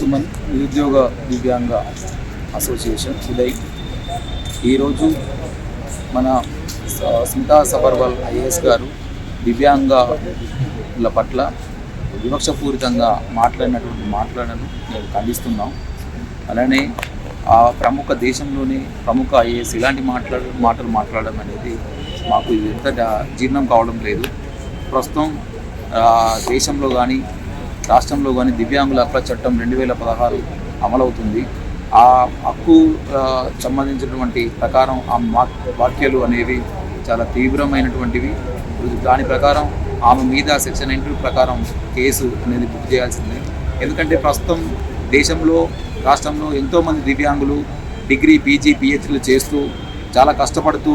నిరుద్యోగ దివ్యాంగ అసోసియేషన్ ఉదయ్ ఈరోజు మన స్మితా సబర్వాల్ ఐఏఎస్ గారు దివ్యాంగుల పట్ల వివక్షపూరితంగా మాట్లాడినటువంటి మాట్లాడను మేము ఖండిస్తున్నాం. అలానే ఆ ప్రముఖ దేశంలోనే ప్రముఖ ఐఏఎస్ ఇలాంటి మాట్లాడ మాటలు మాట్లాడడం అనేది మాకు ఇది ఎంత జీర్ణం కావడం లేదు. ప్రస్తుతం ఆ, దేశంలో కానీ రాష్ట్రంలో కానీ దివ్యాంగుల హక్కుల చట్టం రెండు వేల పదహారు అమలవుతుంది. ఆ హక్కు సంబంధించినటువంటి ప్రకారం ఆ మా- వాక్యాలు అనేవి చాలా తీవ్రమైనటువంటివి. దాని ప్రకారం ఆమె మీద సెక్షన్ నైన్టీ ప్రకారం కేసు అనేది బుక్ చేయాల్సిందే. ఎందుకంటే ప్రస్తుతం దేశంలో రాష్ట్రంలో ఎంతోమంది దివ్యాంగులు డిగ్రీ పీజీ పిహెచ్లు చేస్తూ చాలా కష్టపడుతూ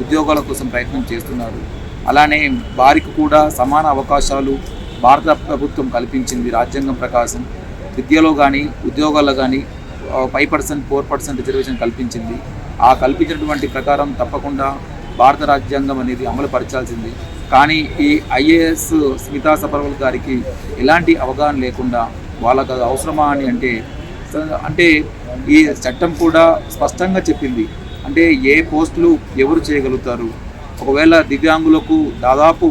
ఉద్యోగాల కోసం ప్రయత్నం చేస్తున్నారు. అలానే వారికి కూడా సమాన అవకాశాలు భారత ప్రభుత్వం కల్పించింది రాజ్యాంగం ప్రకాశం విద్యలో కానీ ఉద్యోగాల్లో కానీ five percent four percent reservation కల్పించింది. ఆ కల్పించినటువంటి ప్రకారం తప్పకుండా భారత రాజ్యాంగం అనేది అమలు పరచాల్సింది. కానీ ఈ ఐఏఎస్ స్మితా సబర్వాల్ గారికి ఎలాంటి అవగాహన లేకుండా వాళ్ళకు అది అవసరమా అని అంటే అంటే ఈ చట్టం కూడా స్పష్టంగా చెప్పింది. అంటే ఏ పోస్టులు ఎవరు చేయగలుగుతారు? ఒకవేళ దివ్యాంగులకు దాదాపు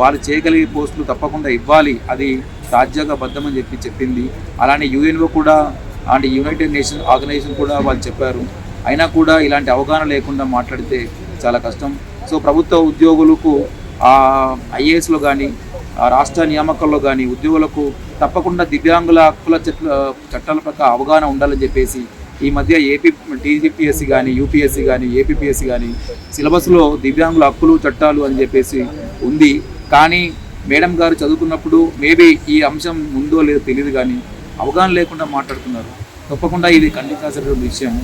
వాళ్ళు చేయగలిగే పోస్టులు తప్పకుండా ఇవ్వాలి. అది రాజ్యాంగబద్ధమని చెప్పి చెప్పింది. అలానే యుఎన్ఓ కూడా అంటే యునైటెడ్ నేషన్ ఆర్గనైజేషన్ కూడా వాళ్ళు చెప్పారు. అయినా కూడా ఇలాంటి అవగాహన లేకుండా మాట్లాడితే చాలా కష్టం. సో ప్రభుత్వ ఉద్యోగులకు ఐఏఎస్లో కానీ రాష్ట్ర నియామకాల్లో కానీ ఉద్యోగులకు తప్పకుండా దివ్యాంగుల హక్కుల చట్ల చట్టాల ప్రకారం అవగాహన ఉండాలని చెప్పేసి ఈ మధ్య ఏపీ టీజీపీఎస్సీ కానీ యూపీఎస్సీ కానీ ఏపీపీఎస్సీ కానీ సిలబస్లో దివ్యాంగుల హక్కులు చట్టాలు అని చెప్పేసి ఉంది. కానీ మేడం గారు చదువుకున్నప్పుడు మేబీ ఈ అంశం ఉందో లేదో తెలియదు కానీ అవగాహన లేకుండా మాట్లాడుతున్నారు. తప్పకుండా ఇది ఖండించాల్సినటువంటి విషయం.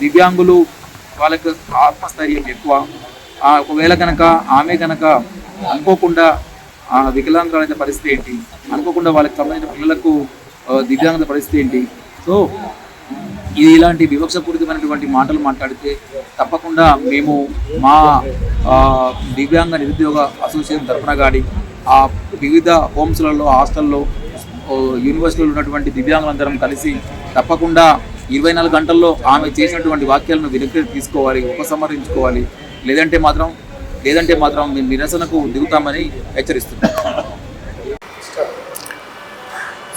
దివ్యాంగులు వాళ్ళకి ఆత్మస్థైర్యం ఎక్కువ. ఒకవేళ కనుక ఆమె కనుక అనుకోకుండా ఆ వికలాంగులైన పరిస్థితి ఏంటి? అనుకోకుండా వాళ్ళకి సంబంధించిన పిల్లలకు ఆ, దివ్యాంగుల పరిస్థితి ఏంటి? సో ఇది ఇలాంటి వివక్షపూరితమైనటువంటి మాటలు మాట్లాడితే తప్పకుండా మేము మా దివ్యాంగ నిరుద్యోగ అసోసియేషన్ తరఫున గాడి ఆ వివిధ హోమ్స్లలో హాస్టల్లో యూనివర్సిటీలో ఉన్నటువంటి దివ్యాంగులందరం కలిసి తప్పకుండా ఇరవై నాలుగు గంటల్లో ఆమె చేసినటువంటి వాక్యాలను వెనక్కి తీసుకోవాలి ఉపసంహరించుకోవాలి. లేదంటే మాత్రం లేదంటే మాత్రం మేము నిరసనకు దిగుతామని హెచ్చరిస్తున్నాం.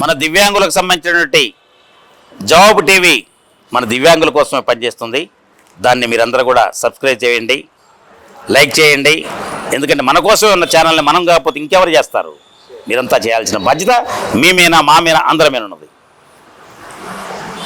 మన దివ్యాంగులకు సంబంధించినటువంటి జవాబు టీవీ మన దివ్యాంగుల కోసమే పనిచేస్తుంది. దాన్ని మీరందరూ కూడా సబ్స్క్రైబ్ చేయండి లైక్ చేయండి. ఎందుకంటే మన కోసమే ఉన్న ఛానల్ని మనం కాకపోతే ఇంకెవరు చేస్తారు? మీరంతా చేయాల్సిన బాధ్యత మీ మీద మా మీద అందరి మీద ఉన్నది